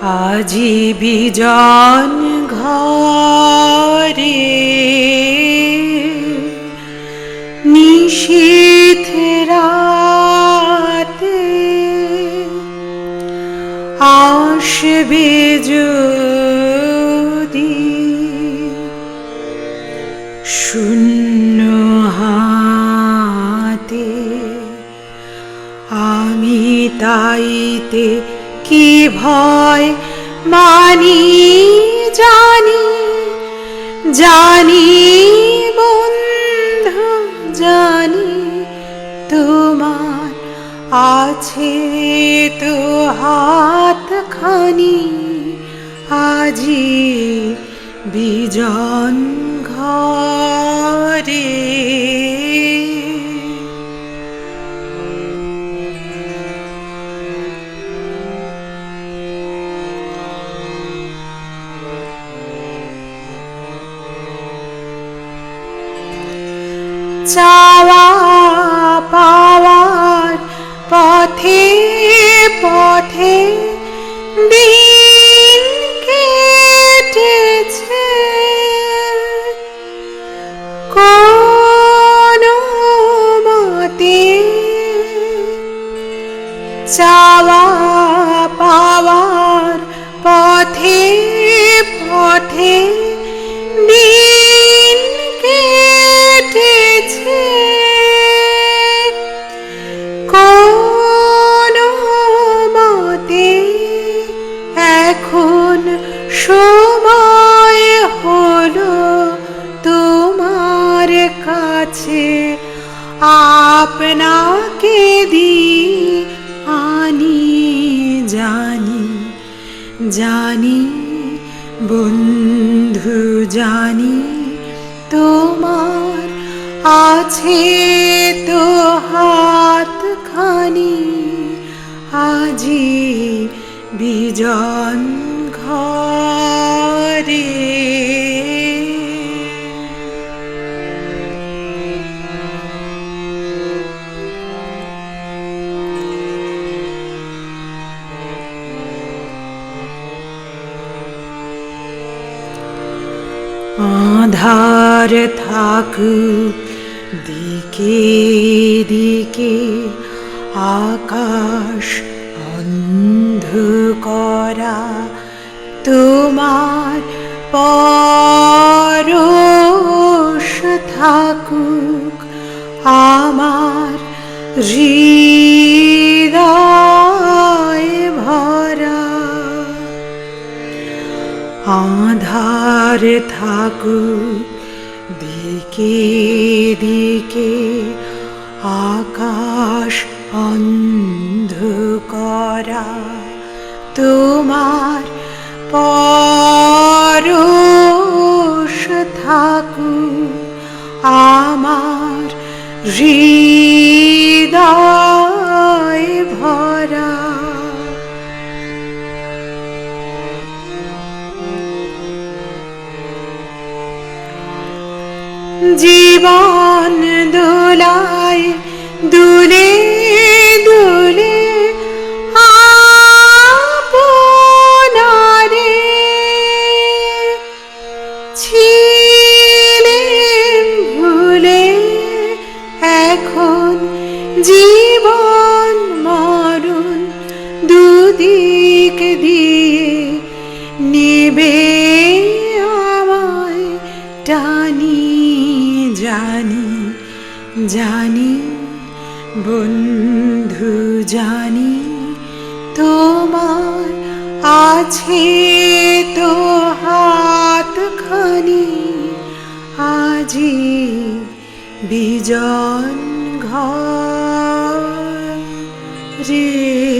আজি বিজন ঘরে নিশীথ রাতে আসবে যদি শূন্য হাতে আমি তাইতে কি ভয়? মানি, জানি জানি বন্ধু, জানি তোমার আছে তো হাত খানি আজি বিজন ঘরে চাওয়া পাওয়ার পথে পথে দিন কেটেছে। কোন মতে চাওয়া পাওয়ার পথে পথে দিন তোমার কাছে আপনাকে দি আনি জানি জানি, বন্ধু, জানি তোমার আছে তো হাত খানি আজি বিজন ঘরে আধার থাকুক দিকে দিকে আকাশ অন্ধ করা তোমার পরশ থাকুক, আমার হৃদয় ভরা। আধার থাকুক দিকে দিকে আকাশ অন্ধ করা তোমার পরশ থাকু আমার হৃদয় জীবন দোলায় দুলে দুলে আপনারে। ছিলেন ভুলে এখন জীবন মরণ দুদিক দিয়ে নিবে আমায় টানি। জানি জানি বন্ধু জানি তোমার আছে তো হাত খানি আজি বিজন ঘর রে